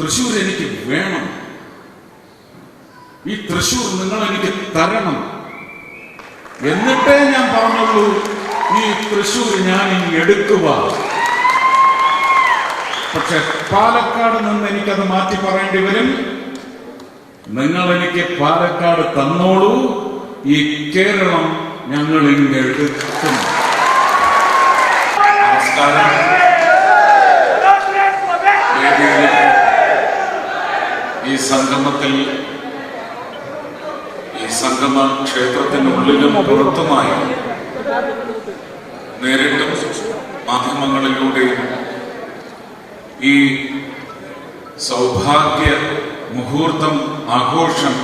തൃശ്ശൂർ എനിക്ക് വേണം. ഈ തൃശ്ശൂർ നിങ്ങൾ എനിക്ക് തരണം. എന്നിട്ടേ ഞാൻ പറഞ്ഞുള്ളൂ ഈ തൃശ്ശൂർ ഞാൻ ഇനി എടുക്കുക. പക്ഷെ പാലക്കാട് നിന്ന് എനിക്കത് മാറ്റി പറയേണ്ടി വരും. നിങ്ങൾ എനിക്ക് പാലക്കാട് തന്നോളൂ. ഈ കേരളം ഞങ്ങൾ ഇങ്ങ് എടുക്കും. നമസ്കാരം വേദിയിൽ ഈ സംഗമത്തിൽ ഈ സംഗമ ക്ഷേത്രത്തിനുള്ളിലും പുറത്തുമായി നേരിട്ടും മാധ്യമങ്ങളിലൂടെയും ഈ സൗഭാഗ്യ മുഹൂർത്തം ആഘോഷം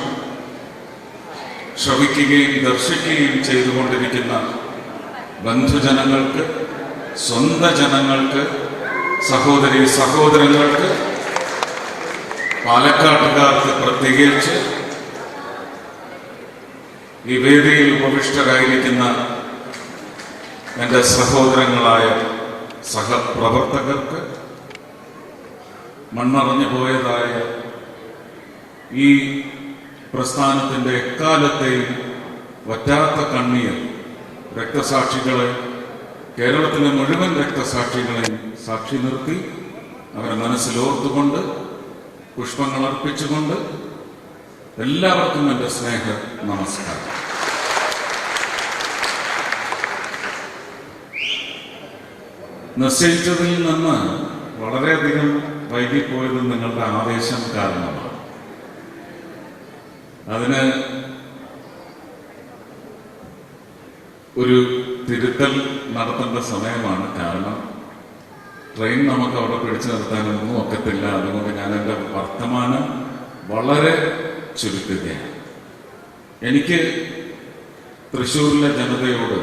ശ്രവിക്കുകയും ദർശിക്കുകയും ചെയ്തുകൊണ്ടിരിക്കുന്ന ബന്ധുജനങ്ങൾക്ക് സ്വന്ത ജനങ്ങൾക്ക് സഹോദരി സഹോദരങ്ങൾക്ക് പാലക്കാട്ടുകാർക്ക് പ്രത്യേകിച്ച് ഈ വേദിയിൽ ഉപവിഷ്ടരായിരിക്കുന്ന എന്റെ സഹോദരങ്ങളായ സഹപ്രവർത്തകർക്ക് മണ്ണറിഞ്ഞു പോയതായ ഈ പ്രസ്ഥാനത്തിന്റെ എക്കാലത്തെയും വറ്റാത്ത കണ്ണീർ രക്തസാക്ഷികളെ കേരളത്തിലെ മുഴുവൻ രക്തസാക്ഷികളെയും സാക്ഷി നിർത്തി അവരെ മനസ്സിലോർത്തുകൊണ്ട് പുഷ്പങ്ങൾ അർപ്പിച്ചുകൊണ്ട് എല്ലാവർക്കും എന്റെ സ്നേഹ നമസ്കാരം. നിശ്ചയിച്ചതിൽ നിന്ന് വളരെയധികം വൈകിപ്പോയത് നിങ്ങളുടെ ആവേശം കാരണമാണ്. അതിന് ഒരു തിരുത്തൽ നടത്തേണ്ട സമയമാണ് കാരണം ട്രെയിൻ നമുക്ക് അവിടെ പിടിച്ചു നിർത്താനൊന്നും ഒക്കത്തില്ല. അതുകൊണ്ട് ഞാൻ എന്റെ വർത്തമാനം വളരെ ചുരുക്കുകയാണ് എനിക്ക് തൃശ്ശൂരിലെ ജനതയോട്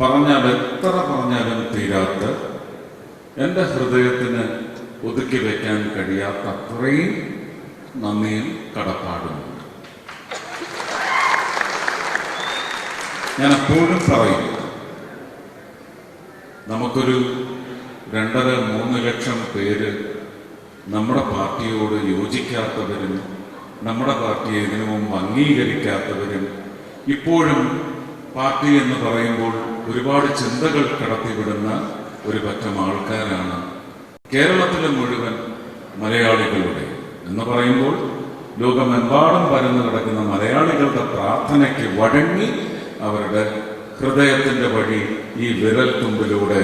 പറഞ്ഞാൽ എത്ര പറഞ്ഞാലും തീരാത്ത എന്റെ ഹൃദയത്തിന് ഒതുക്കി വയ്ക്കാൻ കഴിയാത്ത അത്രയും നന്ദിയും കടപ്പാടുമുണ്ട്. ഞാൻ എപ്പോഴും പറയും നമുക്കൊരു രണ്ടര മൂന്ന് ലക്ഷം പേര് നമ്മുടെ പാർട്ടിയോട് യോജിക്കാത്തവരും നമ്മുടെ പാർട്ടിയെ ഇതിനു അംഗീകരിക്കാത്തവരും ഇപ്പോഴും പാർട്ടി എന്ന് പറയുമ്പോൾ ഒരുപാട് ചിന്തകൾ കടത്തിവിടുന്ന ഒരു പറ്റം ആൾക്കാരാണ് കേരളത്തിലെ മുഴുവൻ മലയാളികളുടെ. എന്ന് പറയുമ്പോൾ ലോകമെമ്പാടും പരന്നു കിടക്കുന്ന മലയാളികളുടെ പ്രാർത്ഥനയ്ക്ക് വഴങ്ങി അവരുടെ ഹൃദയത്തിന്റെ വഴി ഈ വിരൽ തുമ്പിലൂടെ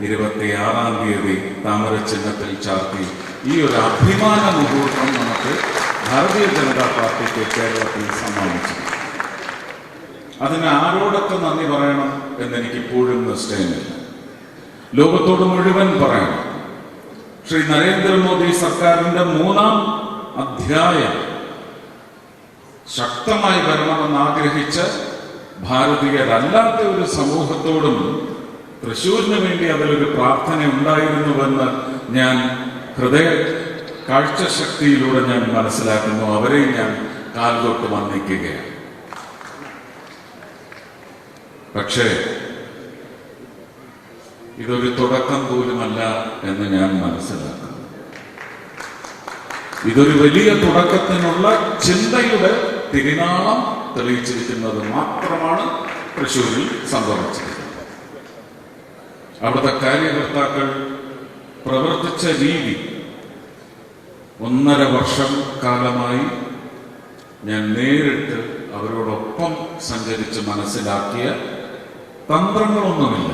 ഇരുപത്തിയാറാം തീയതി താമര ചിഹ്നത്തിൽ ചാർത്തി ഈ ഒരു അഭിമാന മുഹൂർത്തം നമുക്ക് ഭാരതീയ ജനതാ പാർട്ടിക്ക് കേരളത്തിൽ സമ്മാനിച്ചു. അതിന് ആരോടൊക്കെ നന്ദി പറയണം എന്നെനിക്ക് ഇപ്പോഴും നിശ്ചയമില്ല. ലോകത്തോട് മുഴുവൻ പറയണം. ശ്രീ നരേന്ദ്രമോദി സർക്കാരിന്റെ മൂന്നാം അധ്യായം ശക്തമായി വരണമെന്ന് ആഗ്രഹിച്ച ഭാരതീയരല്ലാത്ത ഒരു സമൂഹത്തോടും തൃശൂരിന് വേണ്ടി അതിലൊരു പ്രാർത്ഥന ഉണ്ടായിരുന്നുവെന്ന് ഞാൻ ഹൃദയ കാഴ്ചശക്തിയിലൂടെ ഞാൻ മനസ്സിലാക്കുന്നു. അവരെ ഞാൻ കാൽതൊട്ട് വന്നിക്കുകയാണ്. പക്ഷേ ഇതൊരു തുടക്കം പോലുമല്ല എന്ന് ഞാൻ മനസ്സിലാക്കുന്നു. ഇതൊരു വലിയ തുടക്കത്തിനുള്ള ചിന്തയുടെ തിരുനാളം തെളിയിച്ചിരിക്കുന്നത് മാത്രമാണ് തൃശ്ശൂരിൽ സംഭവിച്ചിരിക്കുന്നത് അവിടുത്തെ കാര്യകർത്താക്കൾ പ്രവർത്തിച്ച രീതി ഒന്നര വർഷം കാലമായി ഞാൻ നേരിട്ട് അവരോടൊപ്പം സഞ്ചരിച്ച് മനസ്സിലാക്കിയ തന്ത്രങ്ങളൊന്നുമില്ല.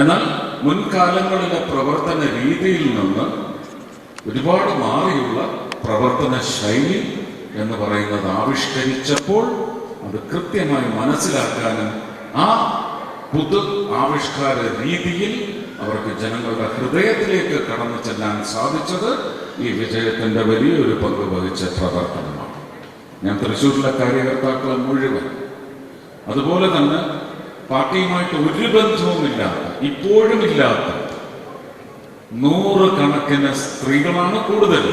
എന്നാൽ മുൻകാലങ്ങളിലെ പ്രവർത്തന രീതിയിൽ നിന്ന് ഒരുപാട് മാറിയുള്ള പ്രവർത്തന ശൈലി എന്ന് പറയുന്നത് ആവിഷ്കരിച്ചപ്പോൾ അത് കൃത്യമായി മനസ്സിലാക്കാനും ആ പുതു ആവിഷ്കാര രീതിയിൽ അവർക്ക് ജനങ്ങളുടെ ഹൃദയത്തിലേക്ക് കടന്നു ചെല്ലാൻ സാധിച്ചത് ഈ വിജയത്തിന്റെ വലിയൊരു പങ്ക് വഹിച്ച പ്രവർത്തനമാണ്. ഞാൻ തൃശ്ശൂരിലെ കാര്യകർത്താക്കളെ മുഴുവൻ. അതുപോലെ തന്നെ പാർട്ടിയുമായിട്ട് ഒരു ബന്ധവുമില്ലാത്ത ഇപ്പോഴും ഇല്ലാത്ത നൂറ് കണക്കിന് സ്ത്രീകളാണ് കൂടുതൽ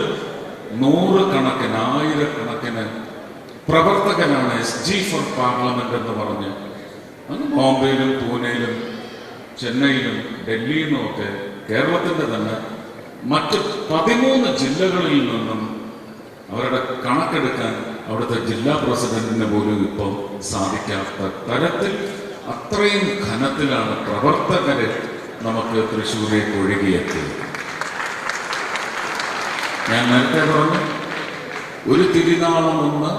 നൂറ് കണക്കിന് ആയിരക്കണക്കിന് പ്രവർത്തകനാണ് എസ് ജി ഫോർ പാർലമെന്റ് എന്ന് പറഞ്ഞ് അത് ബോംബെയിലും പൂനെയിലും ചെന്നൈയിലും ഡൽഹിയിലും ഒക്കെ കേരളത്തിന്റെ തന്നെ മറ്റ് പതിമൂന്ന് ജില്ലകളിൽ നിന്നും അവരുടെ കണക്കെടുക്കാൻ അവിടുത്തെ ജില്ലാ പ്രസിഡന്റിന് പോലും ഇപ്പം സാധിക്കാത്ത തരത്തിൽ അത്രയും ഘനത്തിലാണ് പ്രവർത്തകരെ നമുക്ക് തൃശ്ശൂരേക്ക് ഒഴുകിയെത്തിയത്. ഞാൻ നേരത്തെ പറഞ്ഞു ഒരു തിരുനാളമൊന്ന്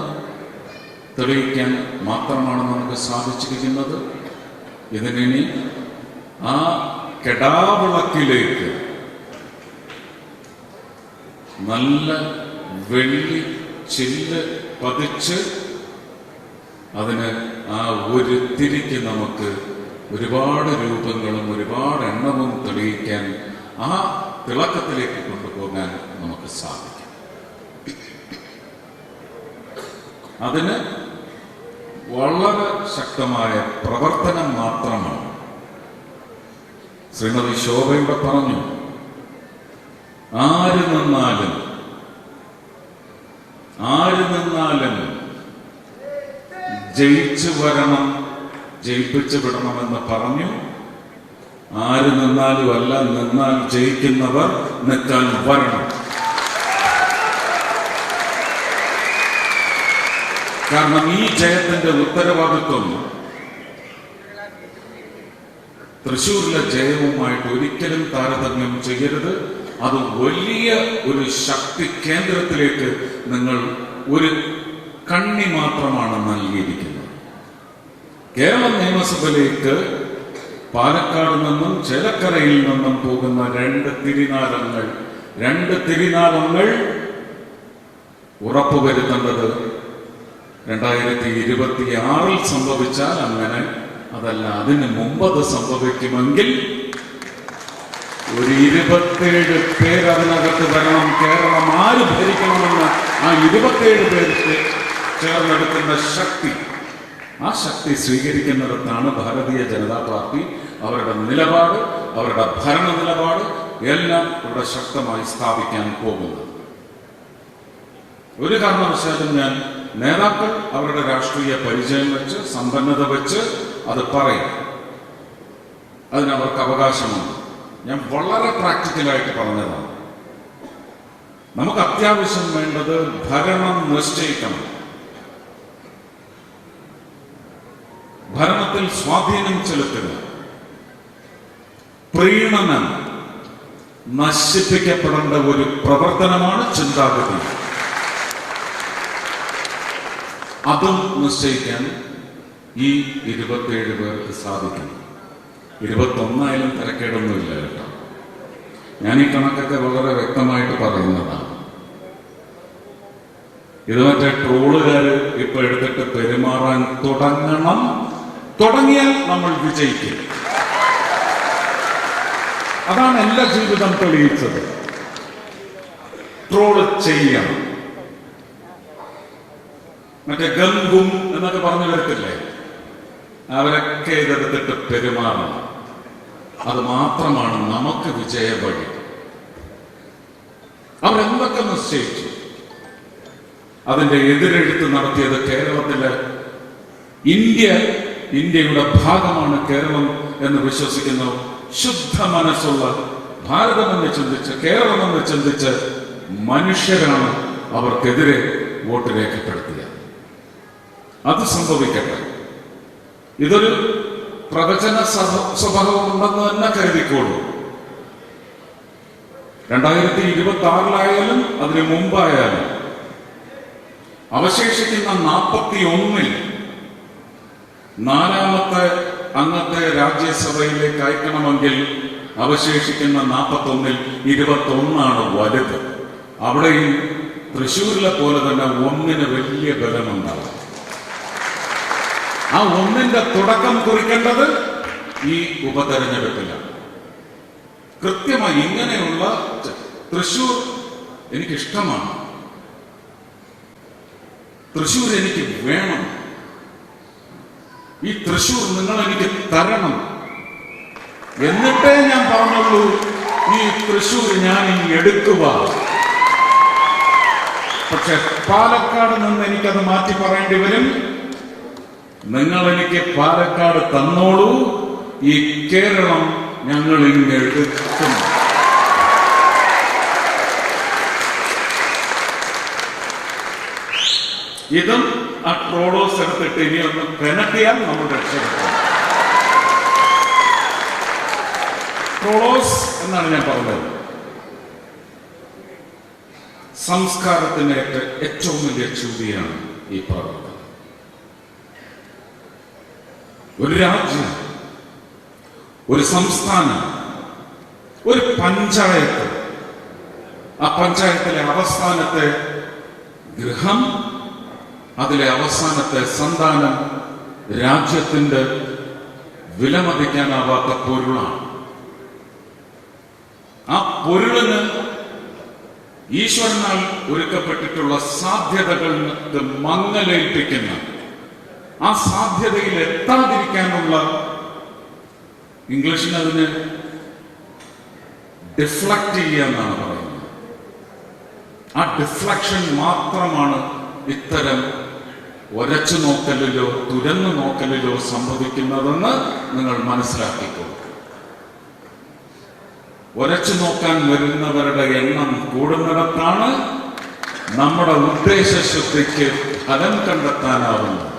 തെളിയിക്കാൻ മാത്രമാണ് നമുക്ക് സാധിച്ചിരിക്കുന്നത്. ഇതിനി ആ കെടാവിളക്കിലേക്ക് നല്ല വെള്ളി ചില്ല് പതിച്ച് അതിന് ആ ഒരു തിരിക്ക് നമുക്ക് ഒരുപാട് രൂപങ്ങളും ഒരുപാട് എണ്ണവും തെളിയിക്കാൻ ആ തിളക്കത്തിലേക്ക് കൊണ്ടുപോകാൻ നമുക്ക് സാധിക്കും. അതിന് വളരെ ശക്തമായ പ്രവർത്തനം മാത്രമാണ് ശ്രീമതി ശോഭയുടെ പറഞ്ഞു. ആര് നിന്നാലും ആര് നിന്നാലും ജയിച്ചു വരണം ജയിപ്പിച്ചു വിടണമെന്ന് പറഞ്ഞു. ആര് നിന്നാലും അല്ല നിന്നാൽ ജയിക്കുന്നവർ നിൽക്കാൻ വരണം. കാരണം ഈ ജയത്തിന്റെ ഉത്തരവാദിത്വം തൃശൂരിലെ ജയവുമായിട്ട് ഒരിക്കലും താരതമ്യം ചെയ്യരുത്. അത് വലിയ ഒരു ശക്തി കേന്ദ്രത്തിലേക്ക് നിങ്ങൾ ഒരു കണ്ണി മാത്രമാണ് നൽകിയിരിക്കുന്നത്. കേരള നിയമസഭയിലേക്ക് പാലക്കാട് നിന്നും ചെലക്കരയിൽ നിന്നും പോകുന്ന രണ്ട് തിരിനാളങ്ങൾ രണ്ട് തിരിനാളങ്ങൾ ഉറപ്പുവരുത്തേണ്ടത് രണ്ടായിരത്തി ഇരുപത്തി ആറിൽ സംഭവിച്ചാൽ അങ്ങനെ അതല്ല അതിന് മുമ്പ് അത് സംഭവിക്കുമെങ്കിൽ ഒരു ഇരുപത്തേഴ് പേര് അതിനകത്ത് വരണം കേരളം ആര് ഭരിക്കണമെന്ന് ആ ഇരുപത്തേഴ് പേർക്ക് ചേർന്നെടുക്കുന്ന ശക്തി ആ ശക്തി സ്വീകരിക്കുന്നിടത്താണ് ഭാരതീയ ജനതാ പാർട്ടി അവരുടെ നിലപാട് അവരുടെ ഭരണ നിലപാട് എല്ലാം ഇവിടെ ശക്തമായി സ്ഥാപിക്കാൻ പോകുന്നത്. ഒരു കാരണവശാലും ഞാൻ നേതാക്കൾ അവരുടെ രാഷ്ട്രീയ പരിചയം വെച്ച് സമ്പന്നത വെച്ച് അത് പറയും. അതിനവർക്ക് അവകാശമുണ്ട്. ഞാൻ വളരെ പ്രാക്ടിക്കലായിട്ട് പറഞ്ഞതാണ്. നമുക്ക് അത്യാവശ്യം വേണ്ടത് ഭരണം നിശ്ചയിക്കണം. ഭരണത്തിൽ സ്വാധീനം ചെലുത്തുക. പ്രീണനം നശിപ്പിക്കപ്പെടേണ്ട ഒരു പ്രവർത്തനമാണ് ചിന്താഗതി. അതും നിശ്ചയിക്കാൻ ഈ ഇരുപത്തിയേഴ് പേർക്ക് സാധിക്കും. ഇരുപത്തൊന്നായാലും തിരക്കേടൊന്നുമില്ല കേട്ടോ. ഞാൻ ഈ കണക്കൊക്കെ വളരെ വ്യക്തമായിട്ട് പറയുന്നതാണ്. ഇത് മറ്റേ ട്രോളുകാർ ഇപ്പൊ എടുത്തിട്ട് പെരുമാറാൻ തുടങ്ങണം. തുടങ്ങിയാൽ നമ്മൾ വിജയിക്കും. അതാണ് എല്ലാ ജീവിതം തെളിയിച്ചത്. ട്രോൾ ചെയ്യണം. മറ്റേ ഗംഗും എന്നൊക്കെ പറഞ്ഞു വരത്തില്ലേ അവരൊക്കെ ഇതെടുത്തിട്ട് പെരുമാറണം. അത് മാത്രമാണ് നമുക്ക് വിജയവഴി അവരെന്തൊക്കെ നിശ്ചയിച്ചു? അതിന്റെ എതിരെഴുത്ത് നടത്തിയത് കേരളത്തിലെ ഇന്ത്യ ഇന്ത്യയുടെ ഭാഗമാണ് കേരളം എന്ന് വിശ്വസിക്കുന്നു. ശുദ്ധ മനസ്സുള്ള ഭാരതമെന്ന് ചിന്തിച്ച് കേരളമെന്ന് ചിന്തിച്ച് മനുഷ്യരാണ് അവർക്കെതിരെ വോട്ട് രേഖപ്പെടുത്തിയത് അത് സംഭവിക്കട്ടെ. ഇതൊരു പ്രവചന സ്വഭ- സ്വഭാവമുണ്ടെന്ന് തന്നെ കരുതിക്കോളൂ. രണ്ടായിരത്തി ഇരുപത്തി ആറിലായാലും അതിനു മുമ്പായാലും അവശേഷിക്കുന്ന നാൽപ്പത്തി ഒന്നിൽ നാലാമത്തെ അന്നത്തെ രാജ്യസഭയിലേക്ക് അയക്കണമെങ്കിൽ അവശേഷിക്കുന്ന നാൽപ്പത്തി ഒന്നിൽ ഇരുപത്തി ഒന്നാണ് വലുത്. അവിടെയും തൃശ്ശൂരിലെ പോലെ തന്നെ ഒന്നിന് വലിയ ബലമുണ്ടാവും. ആ ഒന്നിന്റെ തുടക്കം കുറിക്കേണ്ടത് ഈ ഉപതെരഞ്ഞെടുപ്പിലാണ്. കൃത്യമായി ഇങ്ങനെയുള്ള തൃശൂർ എനിക്കിഷ്ടമാണ്. തൃശൂർ എനിക്ക് വേണം. ഈ തൃശൂർ നിങ്ങൾ എനിക്ക് തരണം. എന്നിട്ടേ ഞാൻ പറഞ്ഞുള്ളൂ ഈ തൃശൂർ ഞാൻ ഇനി എടുക്കുക. പക്ഷെ പാലക്കാട് നിന്ന് എനിക്കത് മാറ്റി പറയേണ്ടി വരും. നിങ്ങൾ എനിക്ക് പാലക്കാട് തന്നോളൂ. ഈ കേരളം ഞങ്ങൾ എടുക്കും. ഇതും ട്രോളോസ് എടുത്തിട്ട് ഇനി ഒന്ന് പെനട്ടിയാൽ നമ്മൾ രക്ഷപ്പെടും ട്രോളോസ് എന്നാണ് ഞാൻ പറഞ്ഞത്. സംസ്കാരത്തിന്റെ ഏറ്റവും വലിയ ചൂതിയാണ് ഈ പ്രവർത്തനം. ഒരു രാജ്യം ഒരു സംസ്ഥാനം ഒരു പഞ്ചായത്ത്. ആ പഞ്ചായത്തിലെ അവസാനത്തെ ഗൃഹം അതിലെ അവസാനത്തെ സന്താനം രാജ്യത്തിന്റെ വിലമതിക്കാനാവാത്ത പൊരുളാണ്. ആ പൊരുളിന് ഈശ്വരനാൽ ഒരുക്കപ്പെട്ടിട്ടുള്ള സാധ്യതകൾക്ക് മങ്ങലേൽപ്പിക്കുന്ന ആ സാധ്യതയിൽ എത്താതിരിക്കാനുള്ള ഇംഗ്ലീഷിൽ അതിന് ഡിഫ്ലക്ട് ചെയ്യുക എന്നാണ് പറയുന്നത്. ആ ഡിഫ്ലക്ഷൻ മാത്രമാണ് ഇത്തരം ഒരച്ചു നോക്കലിലോ തുരന്നു നോക്കലിലോ സംഭവിക്കുന്നതെന്ന് നിങ്ങൾ മനസ്സിലാക്കിക്കോ. ഒരച്ചു നോക്കാൻ വരുന്നവരുടെ എണ്ണം കൂടുന്നിടത്താണ് നമ്മുടെ ഉദ്ദേശശുദ്ധിക്ക് ഫലം കണ്ടെത്താനാവുന്നത്.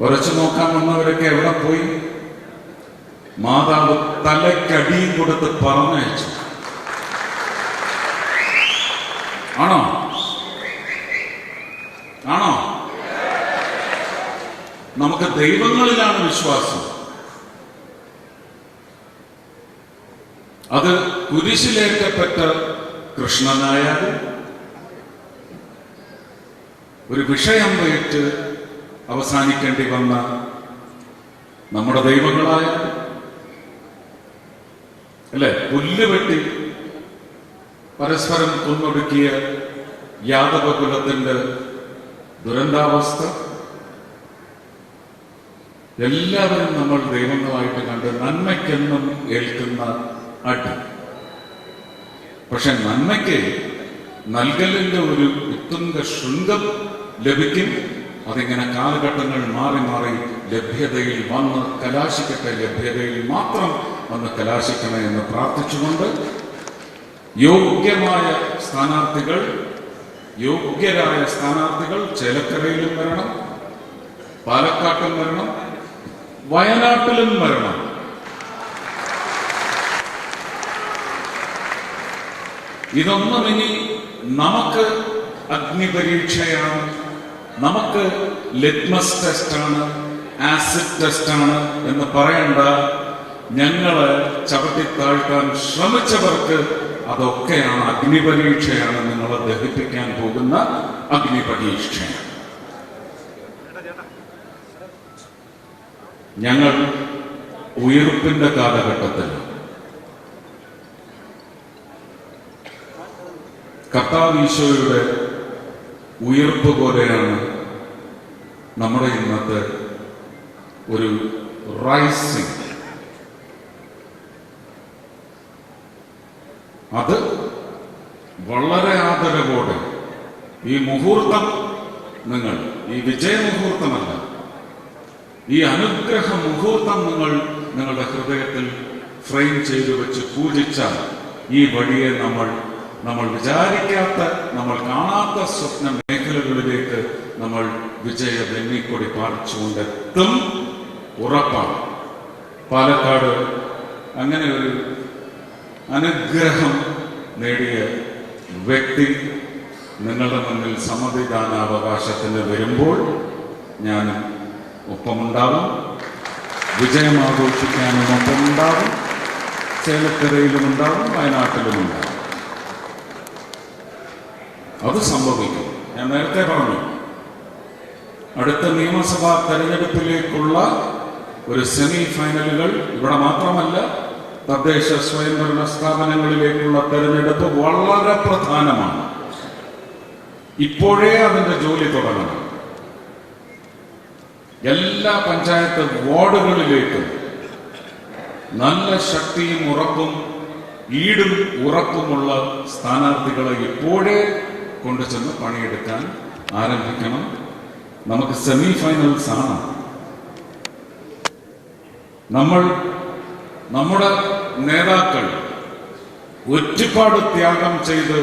ഉറച്ചു നോക്കാൻ വന്നവരൊക്കെ എവിടെ പോയി? മാതാവ് തലക്കടിയും കൊടുത്ത് പറഞ്ഞയച്ചു. ആണോ? നമുക്ക് ദൈവങ്ങളിലാണ് വിശ്വാസം. അത് കുരിശിലേറ്റപ്പെട്ട കൃഷ്ണനായാലും ഒരു വിഷയം വെച്ച് അവസാനിക്കേണ്ടി വന്ന നമ്മുടെ ദൈവങ്ങളായ അല്ലെ? പുല്ല് വെട്ടി പരസ്പരം കൊന്നൊടുക്കിയ യാദവകുലത്തിന്റെ ദുരന്താവസ്ഥ എല്ലാവരും നമ്മൾ ദൈവങ്ങളായിട്ട് കണ്ട് നന്മയ്ക്കെന്നും ഏൽക്കുന്ന അടി. പക്ഷെ നന്മയ്ക്ക് നൽകലിന്റെ ഒരു ഉത്തുംഗ ശൃംഗം ലഭിക്കും. അതിങ്ങനെ കാലഘട്ടങ്ങൾ മാറി മാറി ലഭ്യതയിൽ വന്ന് കലാശിക്കട്ടെ ലഭ്യതയിൽ മാത്രം വന്ന് കലാശിക്കണേ എന്ന് പ്രാർത്ഥിച്ചുകൊണ്ട് യോഗ്യമായ സ്ഥാനാർത്ഥികൾ യോഗ്യരായ സ്ഥാനാർത്ഥികൾ ചേലക്കരയിലും വരണം പാലക്കാട്ടും വരണം വയനാട്ടിലും മരണം. ഇതൊന്നും ഇനി നമുക്ക് അഗ്നിപരീക്ഷയാണ് നമുക്ക് ലിറ്റ്മസ് ടെസ്റ്റാണ് ആസിഡ് ടെസ്റ്റാണ് എന്ന് പറയണ്ട ഞങ്ങൾ ചവിട്ടി താഴ്ത്താൻ ശ്രമിച്ചവർക്ക് അതൊക്കെയാണ് അഗ്നിപരീക്ഷയാണ് നിങ്ങളെ ദഹിപ്പിക്കാൻ പോകുന്ന അഗ്നിപരീക്ഷയാണ്. ഞങ്ങൾ ഉയർപ്പിന്റെ കാലഘട്ടത്തിൽ കർത്താവ് ഈശോയുടെ ഉയർപ്പ് പോലെയാണ് നമ്മുടെ ഇന്നത്തെ ഒരു റൈസിംഗ് അത് വളരെ ആദരവോടെ ഈ മുഹൂർത്തം നിങ്ങൾ ഈ വിജയ മുഹൂർത്തമല്ല ഈ അനുഗ്രഹ മുഹൂർത്തം നിങ്ങൾ നിങ്ങളുടെ ഹൃദയത്തിൽ ഫ്രെയിം ചെയ്തു വെച്ച് പൂജിച്ചാൽ ഈ വഴിയെ നമ്മൾ നമ്മൾ വിചാരിക്കാത്ത നമ്മൾ കാണാത്ത സ്വപ്ന മേഖലകളിലേക്ക് നമ്മൾ വിജയ വെന്നിക്കൊടി പാലിച്ചുകൊണ്ടെത്തും ഉറപ്പാണ്. പാലക്കാട് അങ്ങനെ ഒരു അനുഗ്രഹം നേടിയ വ്യക്തി നിങ്ങളുടെ മുന്നിൽ സമ്മതിദാനാവകാശത്തിന് വരുമ്പോൾ ഞാനും ഒപ്പമുണ്ടാവും. വിജയം ആഘോഷിക്കാനും ഒപ്പമുണ്ടാവും. ചേലക്കരയിലും ഉണ്ടാവും വയനാട്ടിലും ഉണ്ടാവും. അത് സംഭവിക്കും. ഞാൻ നേരത്തെ പറഞ്ഞു. അടുത്ത നിയമസഭാ തെരഞ്ഞെടുപ്പിലേക്കുള്ള ഒരു സെമി ഫൈനലുകൾ ഇവിടെ മാത്രമല്ല തദ്ദേശ സ്വയംഭരണ സ്ഥാപനങ്ങളിലേക്കുള്ള തെരഞ്ഞെടുപ്പ് വളരെ പ്രധാനമാണ്. ഇപ്പോഴേ അതിന്റെ ജോലി തുടങ്ങണം. എല്ലാ പഞ്ചായത്ത് വാർഡുകളിലേക്കും നല്ല ശക്തിയും ഉറപ്പും ഈടും ഉറപ്പുമുള്ള സ്ഥാനാർത്ഥികളെ ഇപ്പോഴേ കൊണ്ടുചെന്ന് പണിയെടുക്കാൻ ആരംഭിക്കണം. നമുക്ക് സെമി ഫൈനൽസ് ആണ്. നമ്മൾ നമ്മുടെ നേതാക്കൾ ഒരുപാട് ത്യാഗം ചെയ്ത്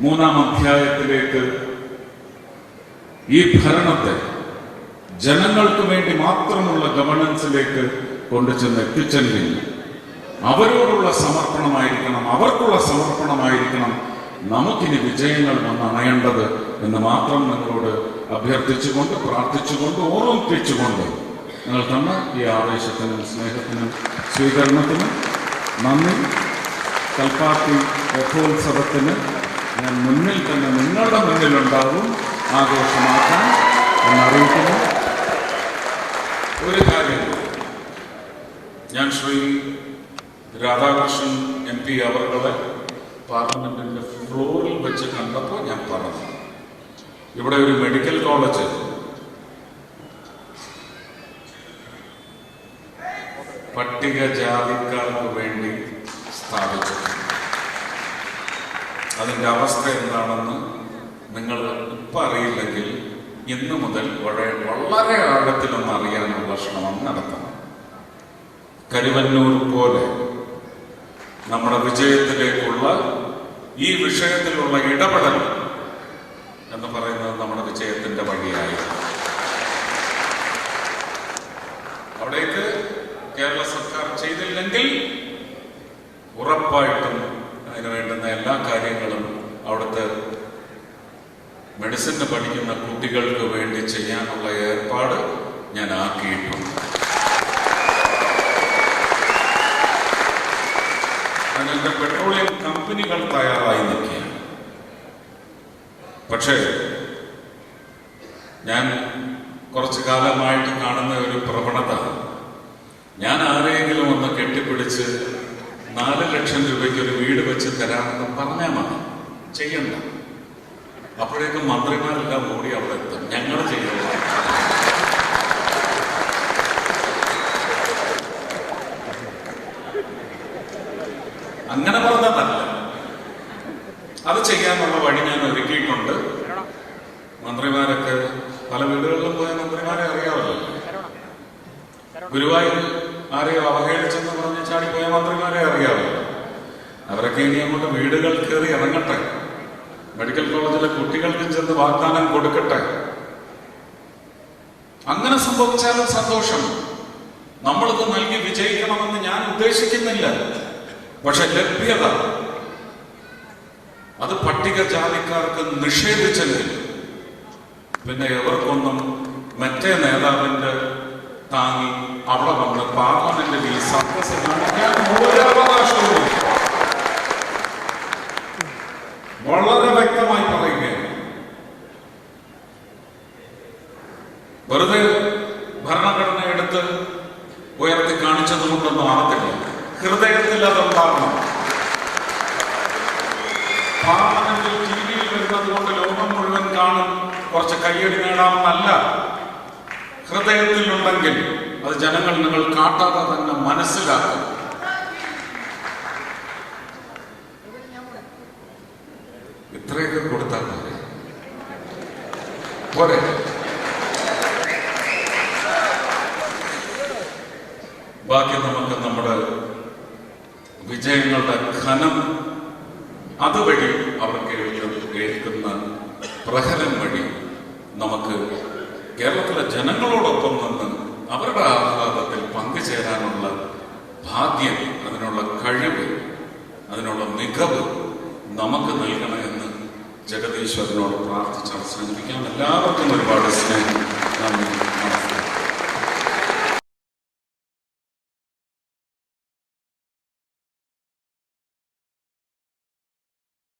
മൂന്നാം അധ്യായത്തിലേക്ക് ഈ ഭരണത്തെ ജനങ്ങൾക്ക് വേണ്ടി മാത്രമുള്ള ഗവർണൻസിലേക്ക് കൊണ്ടുചെന്ന് എത്തിച്ചെങ്കിൽ അവരോടുള്ള സമർപ്പണമായിരിക്കണം അവർക്കുള്ള സമർപ്പണമായിരിക്കണം. നമുക്കിനി വിജയങ്ങൾ വന്നണയേണ്ടത് എന്ന് മാത്രം നിങ്ങളോട് അഭ്യർത്ഥിച്ചുകൊണ്ട് പ്രാർത്ഥിച്ചുകൊണ്ട് ഓർമ്മിപ്പിച്ചുകൊണ്ട് നിങ്ങൾ തന്ന ഈ ആവേശത്തിനും സ്നേഹത്തിനും സ്വീകരണത്തിനും നന്ദി. കൽപ്പാത്തി രഥോത്സവത്തിന് ഞാൻ മുന്നിൽ തന്നെ നിങ്ങളുടെ മുന്നിലുണ്ടാകും ആഘോഷമാക്കാൻ എന്നറിയിക്കുന്നു. ഒരു കാര്യം. ഞാൻ ശ്രീ രാധാകൃഷ്ണൻ എം പി അവരുടെ പാർലമെന്റിന്റെ ഫ്ലോറിൽ വെച്ച് കണ്ടപ്പോൾ ഞാൻ പറഞ്ഞു. ഇവിടെ ഒരു മെഡിക്കൽ കോളേജ്. പട്ടികജാതിക്കാർക്ക് വേണ്ടി സ്ഥാപിച്ചു. അതിന്റെ അവസ്ഥ എന്താണെന്ന് നിങ്ങൾ ഇപ്പം അറിയില്ലെങ്കിൽ ഇന്ന് മുതൽ വളരെ ആഴത്തിലൊന്ന് അറിയാനുള്ള ശ്രമം നടത്തണം. കരുവന്നൂർ പോലെ നമ്മുടെ വിജയത്തിലേക്കുള്ള ഈ വിഷയത്തിലുള്ള ഇടപെടൽ എന്ന് പറയുന്നത് നമ്മുടെ വിജയത്തിന്റെ വഴിയായി അവിടേക്ക് കേരള സർക്കാർ ചെയ്തില്ലെങ്കിൽ ഉറപ്പായിട്ടും അതിന് വേണ്ടുന്ന എല്ലാ കാര്യങ്ങളും അവിടുത്തെ മെഡിസിന് പഠിക്കുന്ന കുട്ടികൾക്ക് വേണ്ടി ചെയ്യാനുള്ള ഏർപ്പാട് ഞാൻ ആക്കിയിട്ടുണ്ട്. അതിന്റെ പെട്രോളിയം കമ്പനികൾ തയ്യാറായി നിൽക്കുകയാണ്. പക്ഷേ ഞാൻ കുറച്ചു കാലമായിട്ട് കാണുന്ന ഒരു പ്രവണത ഞാൻ ആരെങ്കിലും ഒന്ന് കെട്ടിപ്പിടിച്ച് നാല് ലക്ഷം രൂപയ്ക്ക് ഒരു വീട് വെച്ച് തരാമെന്ന് പറഞ്ഞാൽ മതി. ചെയ്യണ്ട. അപ്പോഴേക്കും മന്ത്രിമാരെല്ലാം ഓടി അവിടെ എത്തും. ഞങ്ങൾ ചെയ്യുന്നത് അങ്ങനെ പറഞ്ഞതല്ല അത് ചെയ്യാനുള്ള വഴി ഞാൻ ഒരുക്കിയിട്ടുണ്ട്. മന്ത്രിമാരൊക്കെ പല വീടുകളിലും പോയ മന്ത്രിമാരെ അറിയാമല്ലോ ഗുരുവായൂർ ആരെയോ അവഹേളിച്ചെന്ന് പറഞ്ഞ് പോയ മന്ത്രിമാരെ അറിയാമല്ലോ അവരൊക്കെ ഇനി അങ്ങോട്ട് വീടുകൾ കയറി ഇറങ്ങട്ടെ. മെഡിക്കൽ കോളേജിലെ കുട്ടികൾക്കും ചെന്ന് വാഗ്ദാനം കൊടുക്കട്ടെ. അങ്ങനെ സംഭവിച്ചാലും സന്തോഷം. നമ്മളിത് നൽകി വിജയിക്കണമെന്ന് ഞാൻ ഉദ്ദേശിക്കുന്നില്ല. പക്ഷെ ലഭ്യത. അത് പട്ടികജാതിക്കാർക്ക് നിഷേധിച്ചെങ്കിൽ പിന്നെ എവർക്കൊന്നും മറ്റേ നേതാവിന്റെ താങ്ങി അവിടെ വന്ന് പാർലമെന്റിൽ ഈ കാണിക്കാൻ വളരെ വ്യക്തമായി പറയുകയാണ്. വെറുതെ ഭരണഘടന എടുത്ത് ഉയർത്തി കാണിച്ചത് കൊണ്ടൊന്നും ആകത്തില്ല. ഹൃദയത്തിൽ അതുണ്ടാകണം പാർലമെന്റിൽ ടി വിയിൽ വരുന്നത് കൊണ്ട് ലോകം മുഴുവൻ കാണും. കുറച്ച് കയ്യടി നേടാമെന്നല്ല ഹൃദയത്തിലുണ്ടെങ്കിൽ അത് ജനങ്ങൾ നിങ്ങൾ കാട്ടാതെ തന്നെ മനസ്സിലാക്കും ഇത്രയൊക്കെ കൊടുത്താൽ പോരെ പോരെ ബാക്കി നമുക്ക് നമ്മുടെ വിജയങ്ങളുടെ ഘനം അതുവഴി അവർ കേൾക്കുന്ന പ്രഹരം വഴി നമുക്ക് കേരളത്തിലെ ജനങ്ങളോടൊപ്പം നിന്ന് അവരുടെ ആഹ്ലാദത്തിൽ പങ്കുചേരാനുള്ള ഭാഗ്യം അതിനുള്ള കഴിവ് അതിനുള്ള മികവ് നമുക്ക് നൽകണമെന്ന് ജഗദീശ്വരനോട് പ്രാർത്ഥിച്ച് അവസാനിപ്പിക്കാം. എല്ലാവർക്കും ഒരുപാട് സ്നേഹം. നന്ദി.